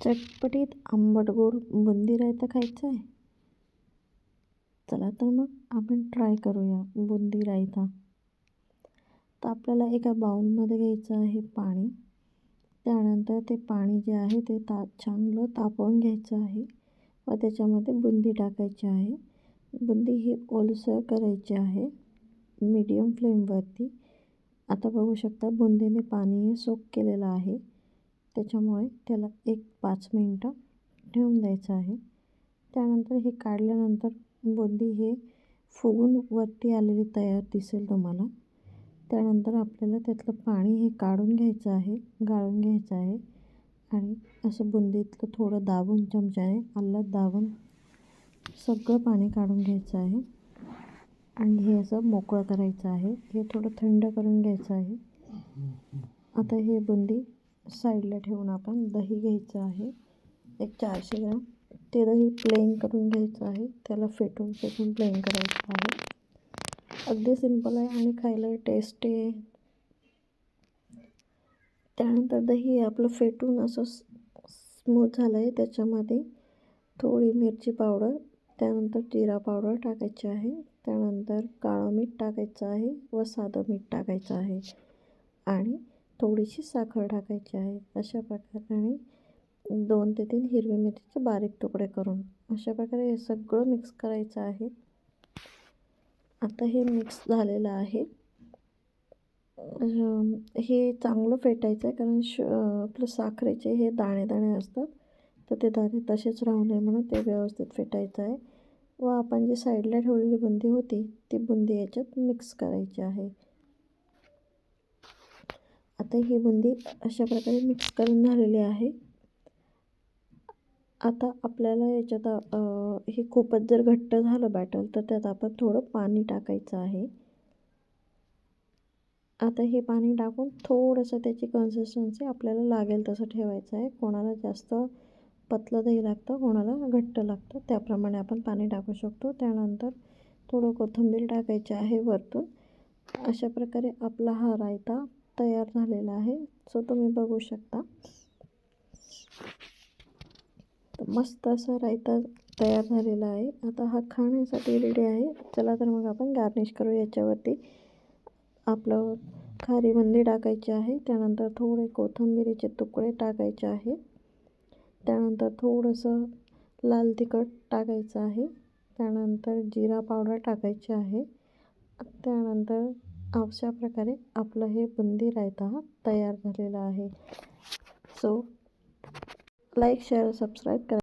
चटपटीत आंबट गोड बुंदी रायता खायचा आहे चला तर मग आपण ट्राय करूया बुंदी रायता तर. आपल्याला एका बाउलमध्ये घ्यायचं आहे पाणी. त्यानंतर ते पाणी जे आहे ते ता चांगलं तापवून घ्यायचं आहे. व त्याच्यामध्ये बुंदी टाकायची आहे. बुंदी ही ओलसर करायची आहे. मीडियम फ्लेमवरती आता बघू शकता बुंदीने पाणी हे सोक केलेलं आहे. त्याच्यामुळे त्याला एक पाच मिनटं ठेवून द्यायचं आहे. त्यानंतर हे काढल्यानंतर बुंदी हे फुगून वरती आलेली तयार दिसेल तुम्हाला. त्यानंतर आपल्याला त्यातलं पाणी हे काढून घ्यायचं आहे गाळून घ्यायचं आहे. आणि असं बुंदीतलं थोडं दाबून चमच्याने आल्लात दाबून सगळं पाणी काढून घ्यायचं आहे. आणि हे असं मोकळं करायचं आहे. हे थोडं थंड करून घ्यायचं आहे. आता हे बुंदी साईडला ठेवून आपण दही घ्यायचं आहे. एक चारशे ग्राम. ते दही प्लेन करून घ्यायचं आहे. त्याला फेटून फेटून प्लेन करायचं आहे. अगदी सिंपल आहे आणि खायला टेस्टी आहे. त्यानंतर दही आपलं फेटून असं स्मूथ झालं आहे त्याच्यामध्ये थोडी मिरची पावडर त्यानंतर जिरा पावडर टाकायची आहे. त्यानंतर काळं मीठ टाकायचं आहे व साधं मीठ टाकायचं आहे. आणि थोडीशी साखर टाकायची आहे. अशा प्रकारे दोन ते तीन हिरवी मिरचीचे बारीक तुकडे करून अशा प्रकारे हे सगळं मिक्स करायचं आहे. आता हे मिक्स झालेलं आहे. हे चांगलं फेटायचं आहे कारण श आपलं साखरेचे हे दाणे दाणे असतात. तर ते दाणे तसेच राहू नये म्हणून ते व्यवस्थित फेटायचं आहे. व आपण जी साईडला ठेवलेली बुंदी होती ती बुंदी याच्यात मिक्स करायची आहे. आता ही बुंदी अशा प्रकारे मिक्स करून झालेली आहे. आता आपल्याला याच्यात हे खूपच जर घट्ट झालं बॅटर तर त्यात आपण थोडं पाणी टाकायचं आहे. आता हे पाणी टाकून थोडंसं त्याची कन्सिस्टन्सी आपल्याला लागेल तसं ठेवायचं आहे. कोणाला जास्त पतलं दही लागतं कोणाला घट्ट लागतं त्याप्रमाणे आपण पाणी टाकू शकतो. त्यानंतर थोडं कोथिंबीर टाकायची आहे वरतून. अशा प्रकारे आपला हा रायता तयार झालेला आहे. सो तुम्ही बघू शकता. मस्त असा रायता तयार झालेला आहे. आता हा खाण्यासाठी रेडी आहे. चला तर मग आपण गार्निश करू याच्यावरती. आपलं खारी टाकायची आहे. त्यानंतर थोडे कोथिंबिरीचे तुकडे टाकायचे आहे. त्यानंतर थोडंसं लाल तिखट टाकायचं आहे. त्यानंतर जिरा पावडर टाकायची आहे. त्यानंतर अशा प्रकारे आपलं हे बुंदी रायता हा तयार झालेला आहे. सो लाईक शेअर सबस्क्राईब करा.